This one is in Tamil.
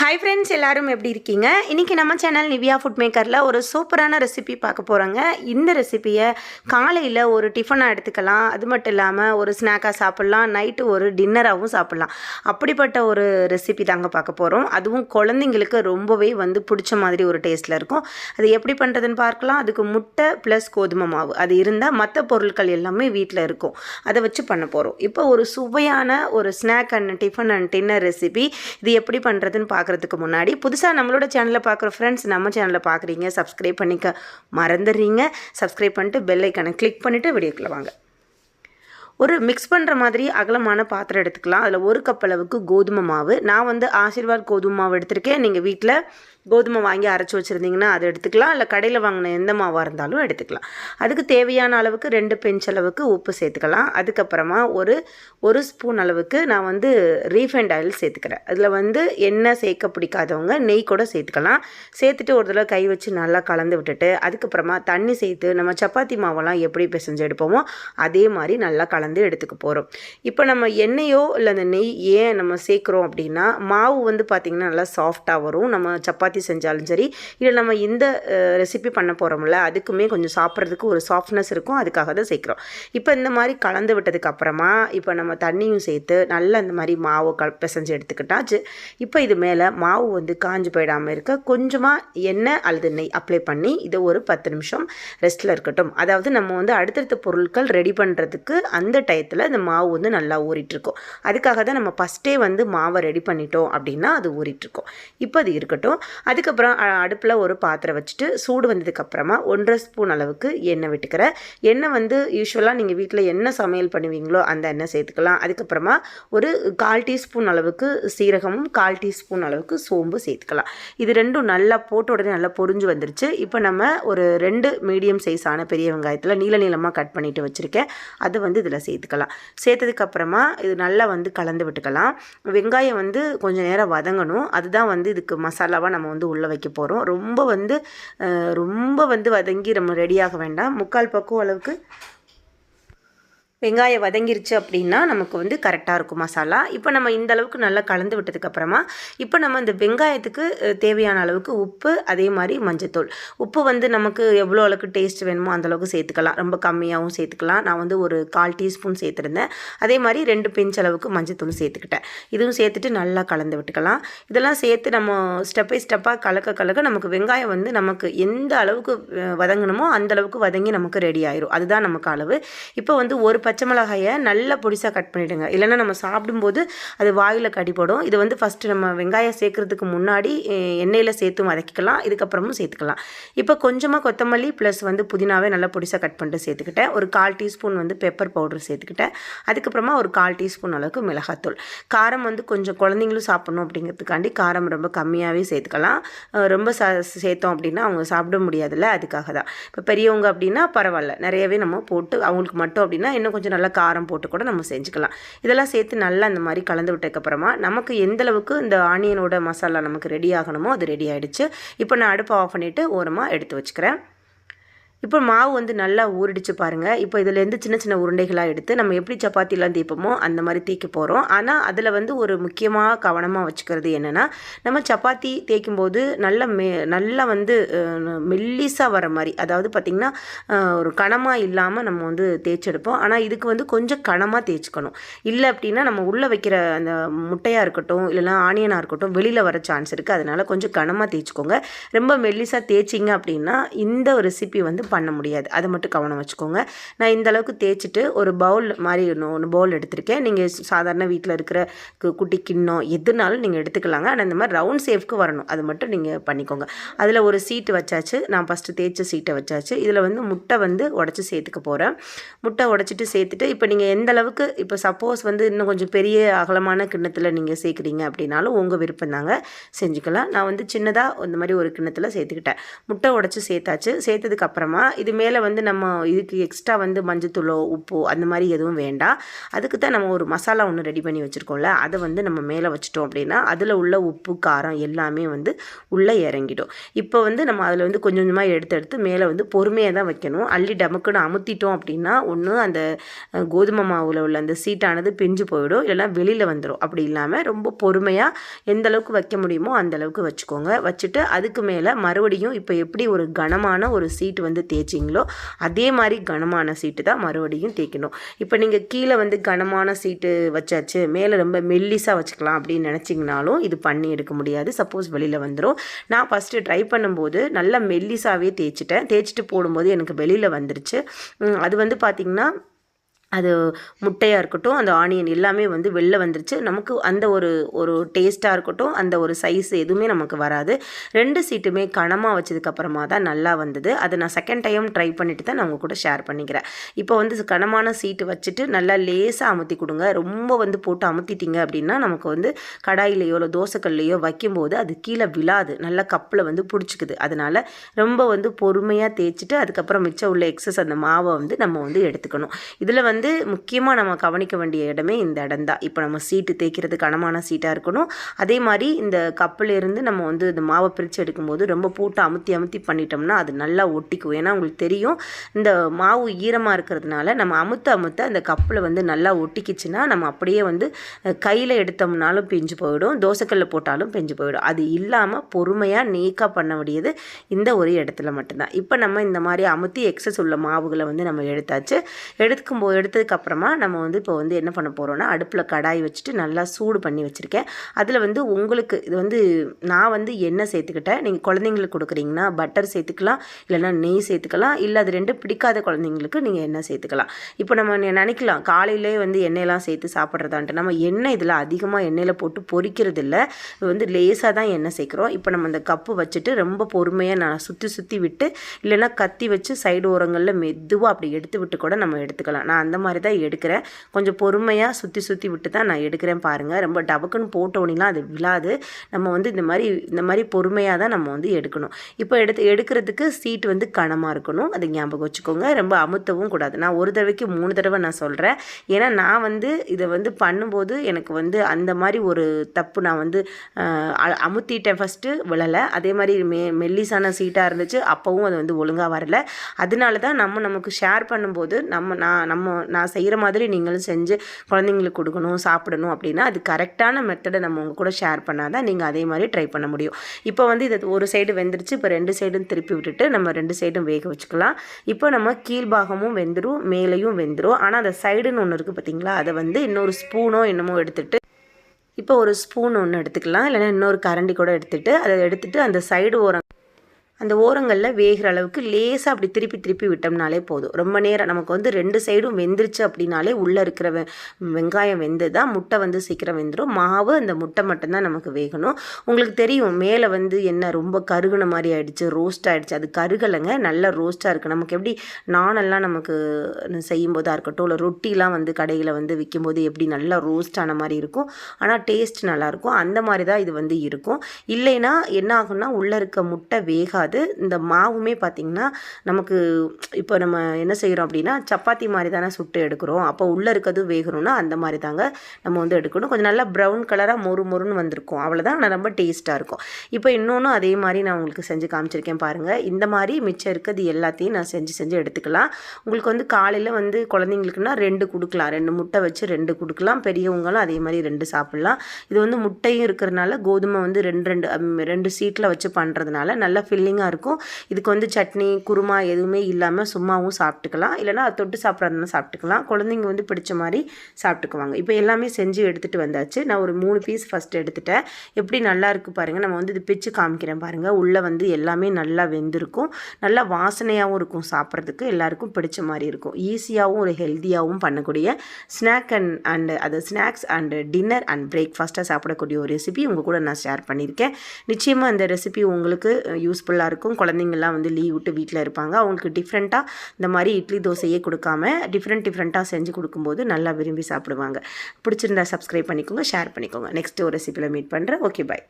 ஹாய் ஃப்ரெண்ட்ஸ் எல்லாரும் எப்படி இருக்கீங்க? இன்றைக்கி நம்ம சேனல் நிவியா ஃபுட் மேக்கரில் ஒரு சூப்பரான ரெசிபி பார்க்க போகிறோங்க இந்த ரெசிபியை காலையில் ஒரு டிஃபனாக எடுத்துக்கலாம். அது மட்டும் இல்லாமல் ஒரு ஸ்நாக்காக சாப்பிட்லாம். நைட்டு ஒரு டின்னராகவும் சாப்பிட்லாம். அப்படிப்பட்ட ஒரு ரெசிபி தாங்க பார்க்க போகிறோம் அதுவும் குழந்தைங்களுக்கு ரொம்பவே வந்து பிடிச்ச மாதிரி ஒரு டேஸ்ட்டில் இருக்கும். அது எப்படி பண்ணுறதுன்னு பார்க்கலாம். அதுக்கு முட்டை ப்ளஸ் கோதுமை மாவு. அது இருந்தால் மற்ற பொருட்கள் எல்லாமே வீட்டில் இருக்கும். அதை வச்சு பண்ண போகிறோம் இப்போ ஒரு சுவையான ஒரு snack and tiffin and dinner recipe இது எப்படி பண்ணுறதுன்னு பார்க்குறதுக்கு முன்னாடி புதுசாக நம்மளோட சேனலில் பார்க்குற ஃப்ரெண்ட்ஸ் நம்ம சேனலில் பார்க்குறீங்க சப்ஸ்கிரைப் பண்ணிக்க மறந்துடுறீங்க. சப்ஸ்கிரைப் பண்ணிட்டு பெல் ஐக்கனை கிளிக் பண்ணிவிட்டு வீடியோக்குள்ள வாங்க. ஒரு மிக்ஸ் பண்ணுற மாதிரி அகலமான பாத்திரம் எடுத்துக்கலாம். அதில் ஒரு கப் அளவுக்கு கோதுமை மாவு. நான் வந்து ஆசீர்வாத் கோதுமை மாவு எடுத்திருக்கேன். நீங்கள் வீட்டில் கோதுமை வாங்கி அரைச்சி வச்சுருந்தீங்கன்னா அதை எடுத்துக்கலாம். இல்லை கடையில் வாங்கின எந்த மாவாக இருந்தாலும் எடுத்துக்கலாம். அதுக்கு தேவையான அளவுக்கு ரெண்டு பெஞ்ச் அளவுக்கு உப்பு சேர்த்துக்கலாம். அதுக்கப்புறமா ஒரு ஒரு ஸ்பூன் அளவுக்கு நான் வந்து ரீஃபைண்ட் ஆயில் சேர்த்துக்கிறேன். அதில் வந்து எண்ணெய் சேர்க்க பிடிக்காதவங்க நெய் கூட சேர்த்துக்கலாம். சேர்த்துட்டு ஒரு தடவை கை வச்சு நல்லா கலந்து விட்டுட்டு அதுக்கப்புறமா தண்ணி சேர்த்து நம்ம சப்பாத்தி மாவெல்லாம் எப்படி பிசைஞ்சு எடுப்போமோ அதே மாதிரி நல்லா கலந்து எடுத்துக்க போகிறோம் இப்போ நம்ம எண்ணெயோ இல்லை அந்த நெய் ஏன் நம்ம சேர்க்குறோம் அப்படின்னா மாவு வந்து பார்த்திங்கன்னா நல்லா சாஃப்டாக வரும். நம்ம சப்பாத்தி செஞ்சாலும் சரி இல்லை நம்ம இந்த ரெசிபி பண்ண போகிறோம்ல அதுக்குமே கொஞ்சம் சாப்பிட்றதுக்கு ஒரு சாஃப்ட்னஸ் இருக்கும் அதுக்காக தான் சேர்க்குறோம். இப்போ இந்த மாதிரி கலந்து விட்டதுக்கு அப்புறமா இப்போ நம்ம தண்ணியும் சேர்த்து நல்லா இந்த மாதிரி மாவு க பிசைஞ்சு எடுத்துக்கிட்டாச்சு. இப்போ இது மேலே மாவு வந்து காஞ்சு போயிடாமல் இருக்க கொஞ்சமாக எண்ணெய் அல்லது நெய் அப்ளை பண்ணி இதை ஒரு பத்து நிமிஷம் ரெஸ்ட்டில் இருக்கட்டும். அதாவது நம்ம வந்து அடுத்தடுத்த பொருட்கள் ரெடி பண்ணுறதுக்கு அந்த டயத்தில் இந்த மாவு வந்து நல்லா ஊறிட்டுருக்கும். அதுக்காக தான் நம்ம ஃபஸ்ட்டே வந்து மாவை ரெடி பண்ணிட்டோம் அப்படின்னா அது ஊறிட்டுருக்கோம். இப்போ அது இருக்கட்டும். அதுக்கப்புறம் அடுப்பில் ஒரு பாத்திரம் வச்சுட்டு சூடு வந்ததுக்கப்புறமா ஒன்றரை ஸ்பூன் அளவுக்கு எண்ணெய் விட்டுக்கிறேன். எண்ணெய் வந்து யூஸ்வலாக நீங்கள் வீட்டில் என்ன சமையல் பண்ணுவீங்களோ அந்த எண்ணெய் சேர்த்துக்கலாம். அதுக்கப்புறமா ஒரு கால் டீஸ்பூன் அளவுக்கு சீரகமும் கால் டீஸ்பூன் அளவுக்கு சோம்பு சேர்த்துக்கலாம். இது ரெண்டும் நல்லா போட்ட உடனே நல்லா பொரிஞ்சு வந்துருச்சு. இப்போ நம்ம ஒரு ரெண்டு மீடியம் சைஸான பெரிய வெங்காயத்தில் நீள நீளமாக கட் பண்ணிட்டு வச்சுருக்கேன். அது வந்து இதில் சேர்த்துக்கலாம். சேர்த்ததுக்கப்புறமா இது நல்லா வந்து கலந்து விட்டுக்கலாம். வெங்காயம் வந்து கொஞ்சம் நேரம் வதங்கணும். அதுதான் வந்து இதுக்கு மசாலாவாக நம்ம வந்து உள்ளே வைக்க போகிறோம் ரொம்ப வந்து ரொம்ப வந்து வதங்கி நம்ம ரெடியாக வேண்டாம். முக்கால் பக்குவ அளவுக்கு வெங்காயம் வதங்கிருச்சு அப்படின்னா நமக்கு வந்து கரெக்டாக இருக்கும் மசாலா. இப்போ நம்ம இந்த அளவுக்கு நல்லா கலந்து விட்டதுக்கப்புறமா இப்போ நம்ம இந்த வெங்காயத்துக்கு தேவையான அளவுக்கு உப்பு அதே மாதிரி மஞ்சத்தூள். உப்பு வந்து நமக்கு எவ்வளோ அளவுக்கு டேஸ்ட் வேணுமோ அந்த அளவுக்கு சேர்த்துக்கலாம். ரொம்ப கம்மியாகவும் சேர்த்துக்கலாம். நான் வந்து ஒரு கால் டீஸ்பூன் சேர்த்துருந்தேன். அதே மாதிரி ரெண்டு பிஞ்ச் அளவுக்கு மஞ்சத்தூள் சேர்த்துக்கிட்டேன். இதுவும் சேர்த்துட்டு நல்லா கலந்து விட்டுக்கலாம். இதெல்லாம் சேர்த்து நம்ம ஸ்டெப் பை ஸ்டெப்பாக கலக்க கலக்க நமக்கு வெங்காயம் வந்து நமக்கு எந்த அளவுக்கு வதங்கணுமோ அந்த அளவுக்கு வதங்கி நமக்கு ரெடி ஆயிரும். அதுதான் நமக்கு அளவு. இப்போ வந்து ஒரு பச்சை மிளகாயை நல்லா பொடிசாக கட் பண்ணிவிடுங்க இல்லைன்னா நம்ம சாப்பிடும்போது அது வாயில் கடிப்படும் இது வந்து ஃபஸ்ட்டு நம்ம வெங்காயம் சேர்க்குறதுக்கு முன்னாடி எண்ணெயில் சேர்த்து வதக்கிக்கலாம். இதுக்கப்புறமும் சேர்த்துக்கலாம். இப்போ கொஞ்சமாக கொத்தமல்லி ப்ளஸ் வந்து புதினாவே நல்லா பொடிசாக கட் பண்ணிட்டு சேர்த்துக்கிட்டேன். ஒரு கால் டீஸ்பூன் வந்து பெப்பர் பவுடர் சேர்த்துக்கிட்டேன். அதுக்கப்புறமா ஒரு கால் டீஸ்பூன் அளவுக்கு மிளகாத்தூள். காரம் வந்து கொஞ்சம் குழந்தைங்களும் சாப்பிட்ணும் அப்படிங்கிறதுக்காண்டி காரம் ரொம்ப கம்மியாகவே சேர்த்துக்கலாம். ரொம்ப ச சேர்த்தோம் அப்படின்னா அவங்க சாப்பிட முடியாதுல்ல அதுக்காக தான். இப்போ பெரியவங்க அப்படின்னா பரவாயில்ல. நிறையவே நம்ம போட்டு அவங்களுக்கு மட்டும் அப்படின்னா இன்னும் கொஞ்சம் கொஞ்சம் நல்லா காரம் போட்டு கூட நம்ம செஞ்சுக்கலாம். இதெல்லாம் சேர்த்து நல்லா இந்த மாதிரி கலந்து விட்டதுக்கப்புறமா நமக்கு எந்தளவுக்கு இந்த ஆனியனோட மசாலா நமக்கு ரெடி ஆகணுமோ அது ரெடி ஆகிடுச்சு இப்போ நான் அடுப்பை ஆஃப் பண்ணிவிட்டு ஓரமாக எடுத்து வச்சுக்கிறேன். இப்போ மாவு வந்து நல்லா ஊறிடுச்சு பாருங்கள் இப்போ இதுலேருந்து சின்ன சின்ன உருண்டைகளாக எடுத்து நம்ம எப்படி சப்பாத்திலாம் தேய்ப்போமோ அந்த மாதிரி தேய்க்க போகிறோம் ஆனால் அதில் வந்து ஒரு முக்கியமாக கவனமாக வச்சுக்கிறது என்னென்னா நம்ம சப்பாத்தி தேய்க்கும் போது நல்ல மெ நல்லா வந்து மெல்லிஸாக வர மாதிரி அதாவது பார்த்திங்கன்னா ஒரு கனமாக இல்லாமல் நம்ம வந்து தேய்ச்செடுப்போம். ஆனால் இதுக்கு வந்து கொஞ்சம் கனமாக தேய்ச்சிக்கணும். இல்லை அப்படின்னா நம்ம உள்ளே வைக்கிற அந்த முட்டையாக இருக்கட்டும் இல்லைனா ஆனியனாக இருக்கட்டும் வெளியில் வர சான்ஸ் இருக்குது அதனால் கொஞ்சம் கனமாக தேய்ச்சிக்கோங்க. ரொம்ப மெல்லிஸாக தேய்ச்சிங்க அப்படின்னா இந்த ரெசிபி வந்து பண்ண முடியாது. அதை மட்டும் கவனம் வச்சுக்கோங்க. நான் இந்த அளவுக்கு தேய்ச்சிட்டு ஒரு பவுல் மாதிரி ஒன்று பவுல் எடுத்திருக்கேன். நீங்கள் சாதாரண வீட்டில் இருக்கிற குட்டி கிண்ணம் எதுனாலும் நீங்கள் எடுத்துக்கலாங்க. ஆனால் இந்த மாதிரி ரவுண்ட் சேஃப்க்கு வரணும். அது மட்டும் நீங்கள் பண்ணிக்கோங்க. அதில் ஒரு சீட்டு வச்சாச்சு. நான் ஃபஸ்ட்டு தேய்ச்ச சீட்டை வச்சாச்சு. இதில் வந்து முட்டை வந்து உடச்சி சேர்த்துக்க போகிறேன் முட்டை உடச்சிட்டு சேர்த்துட்டு இப்போ நீங்கள் எந்த அளவுக்கு இப்போ சப்போஸ் வந்து இன்னும் கொஞ்சம் பெரிய அகலமான கிண்ணத்தில் நீங்கள் சேர்க்குறீங்க அப்படின்னாலும் உங்கள் விருப்பம் தாங்க. செஞ்சுக்கலாம். நான் வந்து சின்னதாக இந்த மாதிரி ஒரு கிண்ணத்தில் சேர்த்துக்கிட்டேன். முட்டை உடச்சி சேர்த்தாச்சு. சேர்த்ததுக்கப்புறமா அப்புறமா இது மேலே வந்து நம்ம இதுக்கு எக்ஸ்ட்ரா வந்து மஞ்சத்தூளோ உப்போ அந்த மாதிரி எதுவும் வேண்டாம். அதுக்கு தான் நம்ம ஒரு மசாலா ஒன்று ரெடி பண்ணி வச்சுருக்கோம்ல அதை வந்து நம்ம மேலே வச்சிட்டோம் அப்படின்னா அதில் உள்ள உப்பு காரம் எல்லாமே வந்து உள்ளே இறங்கிடும். இப்போ வந்து நம்ம அதில் வந்து கொஞ்சம் கொஞ்சமாக எடுத்து எடுத்து மேலே வந்து பொறுமையாக தான் வைக்கணும். அள்ளி டமக்குன்னு அமுத்திட்டோம் அப்படின்னா ஒன்று அந்த கோதுமை மாவில் உள்ள அந்த சீட்டானது பிஞ்சு போயிடும். இல்லைன்னா வெளியில் வந்துடும் அப்படி இல்லாமல் ரொம்ப பொறுமையாக எந்த அளவுக்கு வைக்க முடியுமோ அந்த அளவுக்கு வச்சுக்கோங்க. வச்சுட்டு அதுக்கு மேலே மறுபடியும் இப்போ எப்படி ஒரு கனமான ஒரு சீட்டு வந்து தேய்ச்சிங்களோ அதே மாதிரி கனமான சீட்டு தான் மறுபடியும் தேய்க்கணும். இப்போ நீங்கள் கீழே வந்து கனமான சீட்டு வச்சாச்சு மேலே ரொம்ப மெல்லிஸாக வச்சுக்கலாம் அப்படின்னு நினச்சிங்கனாலும் இது பண்ணி எடுக்க முடியாது. சப்போஸ் வெளியில் வந்துடும் நான் ஃபஸ்ட்டு ட்ரை பண்ணும்போது நல்லா மெல்லிஸாகவே தேய்ச்சிட்டேன். தேய்ச்சிட்டு போடும்போது எனக்கு வெளியில் வந்துருச்சு. அது வந்து பார்த்திங்கன்னா அது முட்டையாக இருக்கட்டும் அந்த ஆனியன் எல்லாமே வந்து வெளில வந்துருச்சு. நமக்கு அந்த ஒரு ஒரு டேஸ்ட்டாக இருக்கட்டும் அந்த ஒரு சைஸ் எதுவுமே நமக்கு வராது. ரெண்டு சீட்டுமே கனமாக வச்சதுக்கப்புறமா தான் நல்லா வந்தது. அதை நான் செகண்ட் டைம் ட்ரை பண்ணிட்டு தான் நான் உங்கள் கூட ஷேர் பண்ணிக்கிறேன். இப்போ வந்து கனமான சீட்டு வச்சுட்டு நல்லா லேசாக அமுத்தி கொடுங்க. ரொம்ப வந்து போட்டு அமுத்திட்டிங்க அப்படின்னா நமக்கு வந்து கடாயிலையோ இல்லை தோசைக்கல்லையோ வைக்கும்போது அது கீழே விழாது. நல்லா கப்பில் வந்து பிடிச்சிக்குது. அதனால் ரொம்ப வந்து பொறுமையாக தேய்ச்சிட்டு அதுக்கப்புறம் மிச்சம் உள்ள எக்ஸஸ் அந்த மாவை வந்து நம்ம வந்து எடுத்துக்கணும். இதில் வந்து வந்து முக்கியமாக நம்ம கவனிக்க வேண்டிய இடமே இந்த இடம் தான் இப்போ நம்ம சீட்டு தேய்க்கிறது கனமான சீட்டாக இருக்கணும். அதே மாதிரி இந்த கப்பில் இருந்து நம்ம வந்து இந்த மாவை பிரித்து எடுக்கும்போது ரொம்ப போட்டு அமுத்தி அமுத்தி பண்ணிட்டோம்னா அது நல்லா ஒட்டிக்கும். ஏன்னா உங்களுக்கு தெரியும் இந்த மாவு ஈரமாக இருக்கிறதுனால நம்ம அமுத்த அமுத்த அந்த கப்பில் வந்து நல்லா ஒட்டிக்கிச்சுன்னா நம்ம அப்படியே வந்து கையில் எடுத்தோம்னாலும் பிஞ்சு போயிடும். தோசைக்கல்ல போட்டாலும் பிஞ்சு போயிடும். அது இல்லாமல் பொறுமையாக நீக்காக பண்ண முடியுது இந்த ஒரு இடத்துல மட்டும்தான். இப்போ நம்ம இந்த மாதிரி அமுத்தி எக்ஸஸ் உள்ள மாவுகளை வந்து நம்ம எடுத்தாச்சு. எடுக்கும் எடுத்து எடுத்ததுக்கப்புறமா நம்ம வந்து இப்போ வந்து என்ன பண்ண போகிறோன்னா அடுப்பில் கடாய் வச்சுட்டு நல்லா சூடு பண்ணி வச்சுருக்கேன். அதில் வந்து உங்களுக்கு இது வந்து நான் வந்து எண்ணெய் சேர்த்துக்கிட்டேன். நீங்கள் குழந்தைங்களுக்கு கொடுக்குறீங்கன்னா பட்டர் சேர்த்துக்கலாம் இல்லைனா நெய் சேர்த்துக்கலாம் இல்லை அது ரெண்டும் பிடிக்காத குழந்தைங்களுக்கு நீங்கள் எண்ணெய் சேர்த்துக்கலாம். இப்போ நம்ம நினைக்கலாம் காலையிலே வந்து எண்ணெயெல்லாம் சேர்த்து சாப்பிட்றதான்ட்டு. நம்ம எண்ணெய் இதில் அதிகமாக எண்ணெயில் போட்டு பொறிக்கிறது இல்லை இது வந்து லேசாக தான் எண்ணெய் சேர்க்குறோம். இப்போ நம்ம அந்த கப்பு வச்சுட்டு ரொம்ப பொறுமையாக நான் சுற்றி சுற்றி விட்டு இல்லைன்னா கத்தி வச்சு சைடு ஓரங்களில் மெதுவாக அப்படி எடுத்து விட்டு கூட நம்ம எடுத்துக்கலாம். நான் அந்த மாதிரி தான் எடுக்கிறேன். கொஞ்சம் பொறுமையாக சுற்றி சுற்றி விட்டு தான் நான் எடுக்கிறேன் பாருங்கள் ரொம்ப டபக்குன்னு போட்டோன்னெலாம் அது விழாது. நம்ம வந்து இந்த மாதிரி இந்த மாதிரி பொறுமையாக தான் நம்ம வந்து எடுக்கணும். இப்போ எடுத்து எடுக்கிறதுக்கு சீட் வந்து கனமாக இருக்கணும். அது ஞாபகம் வச்சுக்கோங்க. ரொம்ப அமுத்தவும் கூடாது. நான் ஒரு தடவைக்கு மூணு தடவை நான் சொல்கிறேன் ஏன்னா நான் வந்து இதை வந்து பண்ணும்போது எனக்கு வந்து அந்த மாதிரி ஒரு தப்பு நான் வந்து அ- அமுத்திட்டேன் ஃபஸ்ட்டு விழலை. அதே மாதிரி மெ மெல்லிசான சீட்டாக இருந்துச்சு. அப்போவும் அது வந்து ஒழுங்காக வரல. அதனால தான் நம்ம நமக்கு ஷேர் பண்ணும்போது நம்ம நான் நம்ம நான் செய்கிற மாதிரி நீங்களும் செஞ்சு குழந்தைங்களுக்கு கொடுக்கணும் சாப்பிடணும் அப்படின்னா அது கரெக்டான மெத்தடை நம்ம உங்கள் கூட ஷேர் பண்ணால் தான் நீங்கள் அதே மாதிரி ட்ரை பண்ண முடியும். இப்போ வந்து இது ஒரு சைடு வெந்துருச்சு இப்போ ரெண்டு சைடும் திருப்பி விட்டுட்டு நம்ம ரெண்டு சைடும் வேக வச்சுக்கலாம். இப்போ நம்ம கீழ்பாகமும் வெந்துடும் மேலேயும் வெந்துடும் ஆனால் அந்த சைடுன்னு ஒன்று இருக்குது பார்த்தீங்களா அதை வந்து இன்னொரு ஸ்பூனோ என்னமோ எடுத்துகிட்டு இப்போ ஒரு ஸ்பூன் ஒன்று எடுத்துக்கலாம். இல்லைன்னா இன்னொரு கரண்டி கூட எடுத்துகிட்டு அதை எடுத்துகிட்டு அந்த சைடு ஓரம் அந்த ஓரங்களில் வேகிற அளவுக்கு லேசாக அப்படி திருப்பி திருப்பி விட்டோம்னாலே போதும். ரொம்ப நேரம் நமக்கு வந்து ரெண்டு சைடும் வெந்துருச்சு அப்படின்னாலே உள்ளே இருக்கிற வெ வெங்காயம் வெந்து தான் முட்டை வந்து சீக்கிரம் வெந்துடும் மாவு அந்த முட்டை மட்டும்தான் நமக்கு வேகணும். உங்களுக்கு தெரியும் மேலே வந்து என்ன ரொம்ப கருகுன மாதிரி ஆயிடுச்சு ரோஸ்ட் ஆகிடுச்சு அது கருகலைங்க நல்லா ரோஸ்ட்டாக இருக்குது நமக்கு எப்படி நானெல்லாம் நமக்கு செய்யும் போதாக இருக்கட்டும் இல்லை ரொட்டிலாம் வந்து கடையில் வந்து விற்கும்போது எப்படி நல்லா ரோஸ்ட் ஆன மாதிரி இருக்கும். ஆனால் டேஸ்ட் நல்லாயிருக்கும் அந்த மாதிரி தான் இது வந்து இருக்கும். இல்லைன்னா என்ன ஆகும்னா உள்ளே இருக்க முட்டை வேகாது. இந்த மாவுமே பார்த்திங்கன்னா நமக்கு இப்போ நம்ம என்ன செய்கிறோம் அப்படின்னா சப்பாத்தி மாதிரி தானே சுட்டு எடுக்கிறோம். அப்போ உள்ளே இருக்கிறது வேகணும்னா அந்த மாதிரி தாங்க நம்ம வந்து எடுக்கணும். கொஞ்சம் நல்லா ப்ரௌன் கலராக மொறு மொறுன்னு வந்திருக்கும். அவ்வளோதான் ஆனால் ரொம்ப டேஸ்ட்டாக இருக்கும். இப்போ இன்னொன்று அதே மாதிரி நான் உங்களுக்கு செஞ்சு காமிச்சிருக்கேன் பாருங்கள் இந்த மாதிரி மிச்சம் இருக்கிறது எல்லாத்தையும் நான் செஞ்சு செஞ்சு எடுத்துக்கலாம். உங்களுக்கு வந்து காலையில் வந்து குழந்தைங்களுக்குன்னா ரெண்டு கொடுக்கலாம். ரெண்டு முட்டை வச்சு ரெண்டு கொடுக்கலாம். பெரியவங்களும் அதே மாதிரி ரெண்டு சாப்பிட்லாம். இது வந்து முட்டையும் இருக்கிறனால கோதுமை வந்து ரெண்டு ரெண்டு ரெண்டு சீட்டில் வச்சு பண்ணுறதுனால நல்லா ஃபில்லிங்காக இருக்கும். இதுக்கு வந்து சட்னி குருமா எதுவுமே இல்லாமல் சும்மாவும் சாப்பிட்டுக்கலாம். இல்லைன்னா அது தொட்டு சாப்பிட்றதுனா சாப்பிட்டுக்கலாம். குழந்தைங்க வந்து பிடிச்ச மாதிரி சாப்பிட்டுக்குவாங்க. இப்போ எல்லாமே செஞ்சு எடுத்துகிட்டு வந்தாச்சு. நான் ஒரு மூணு பீஸ் ஃபஸ்ட்டு எடுத்துட்டேன். எப்படி நல்லா இருக்குது பாருங்கள் நம்ம வந்து இது பிச்சு காமிக்கிறேன் பாருங்கள் உள்ளே வந்து எல்லாமே நல்லா வெந்திருக்கும். நல்லா வாசனையாகவும் இருக்கும் சாப்பிட்றதுக்கு. எல்லாருக்கும் பிடிச்ச மாதிரி இருக்கும். ஈஸியாகவும் ஒரு ஹெல்த்தியாகவும் பண்ணக்கூடிய ஸ்நாக் அண்ட் அண்டு அது ஸ்நாக்ஸ் அண்டு டின்னர் அண்ட் பிரேக்ஃபாஸ்ட்டாக சாப்பிடக்கூடிய ஒரு ரெசிபி உங்கள் கூட நான் ஷேர் பண்ணியிருக்கேன். நிச்சயமாக அந்த ரெசிபி உங்களுக்கு யூஸ்ஃபுல்லாக இருக்கும் குழந்தைங்கள்லாம் வந்து லீவ் விட்டு வீட்டில் இருப்பாங்க. அவங்களுக்கு டிஃப்ரெண்ட்டாக இந்த மாதிரி இட்லி தோசையே கொடுக்காம டிஃப்ரெண்ட் டிஃப்ரெண்ட்டாக செஞ்சு கொடுக்கும்போது நல்லா விரும்பி சாப்பிடுவாங்க. பிடிச்சிருந்தா சப்ஸ்கிரைப் பண்ணிக்கோங்க ஷேர் பண்ணிக்கோங்க. நெக்ஸ்ட் ஒரு ரெசிபியில் மீட் பண்ணுறேன் ஓகே பாய்